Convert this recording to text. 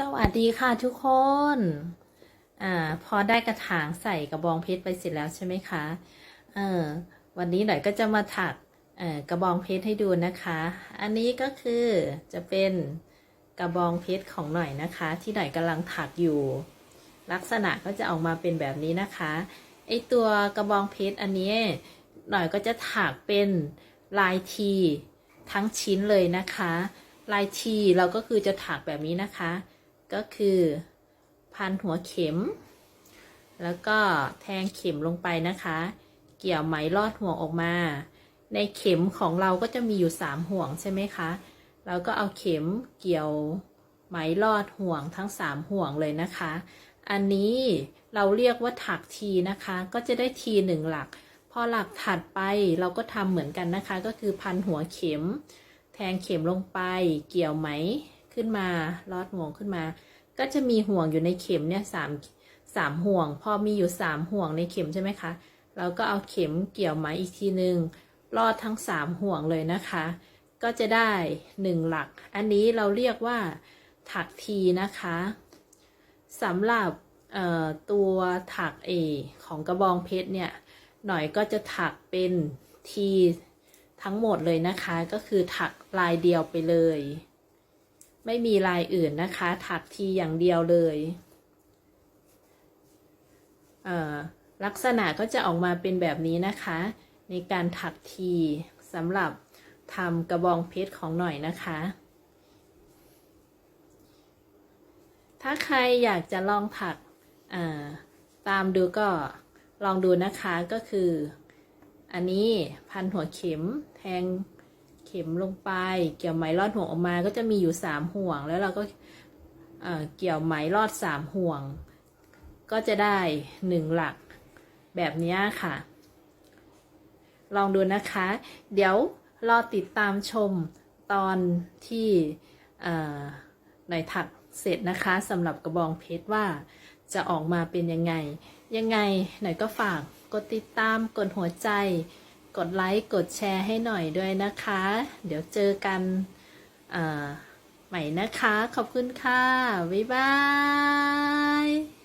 สวัสดีค่ะทุกคน อ่า พอได้กระถางใส่กระบองเพชรไปเสร็จแล้วใช่ไหมคะ เออ วันนี้หน่อยก็จะมาถัก เอ่อกระบองเพชรให้ดูนะคะ อันนี้ก็คือจะเป็นกระบองเพชรของหน่อยนะคะ ที่หน่อยกำลังถักอยู่ ลักษณะก็จะออกมาเป็นแบบนี้นะคะ ไอตัวกระบองเพชรอันนี้หน่อยก็จะถักเป็นลายทีทั้งชิ้นเลยนะคะ ลายทีเราก็คือจะถักแบบนี้นะคะ ก็คือ พันหัวเข็ม แล้วก็แทงเข็มลงไปนะคะ เกี่ยวไหมลอดห่วงออกมา ในเข็มของเราก็จะมีอยู่สามห่วงใช่ไหมคะเราก็เอาเข็มเกี่ยวไหมลอดห่วงทั้งสามห่วงเลยนะคะ อันนี้เราเรียกว่าถักทีนะคะ ก็จะได้ทีหนึ่งหลัก พอหลักถัดไปเราก็ทำเหมือนกันนะคะ ก็คือพันหัวเข็ม แทงเข็มลงไป เกี่ยวไหม ขึ้นมาลอดห่วงขึ้นมา ก็จะมีห่วงอยู่ในเข็มเนี่ยสามสามห่วง พอมีอยู่สามห่วงในเข็มใช่ไหมคะเราก็เอาเข็มเกี่ยวไหมอีกทีหนึ่งลอดทั้งสามห่วงเลยนะคะ ก็จะได้หนึ่งหลัก อันนี้เราเรียกว่าถักทีนะคะสำหรับตัวถักเอของกระบองเพชรเนี่ยหน่อยก็จะถักเป็นทีทั้งหมดเลยนะคะ ก็คือถักลายเดียวไปเลย ไม่มีลายอื่นนะคะ ถักทีอย่างเดียวเลยเอ่อลักษณะก็จะออกมาเป็นแบบนี้นะคะ ในการถักทีสำหรับทำกระบองเพชรของหน่อยนะคะ ถ้าใครอยากจะลองถักตามดูก็ลองดูนะคะก็คือ อันนี้พันหัวเข็มแทง เข็มลงไป เกี่ยวไหมลอดห่วงออกมาก็จะมีอยู่สามห่วง แล้วเราก็เกี่ยวไหมลอดสามห่วง ก็จะได้หนึ่งหลักแบบนี้ค่ะ ลองดูนะคะ เดี๋ยวรอติดตามชมตอนที่หน่อยถักเสร็จนะคะสำหรับกระบองเพชรว่าจะออกมาเป็นยังไง ยังไงหน่อยก็ฝากกดติดตามกดหัวใจ กดไลค์กดแชร์ให้หน่อยด้วยนะคะ เดี๋ยวเจอกันใหม่นะคะ ขอบคุณค่ะ บ๊ายบาย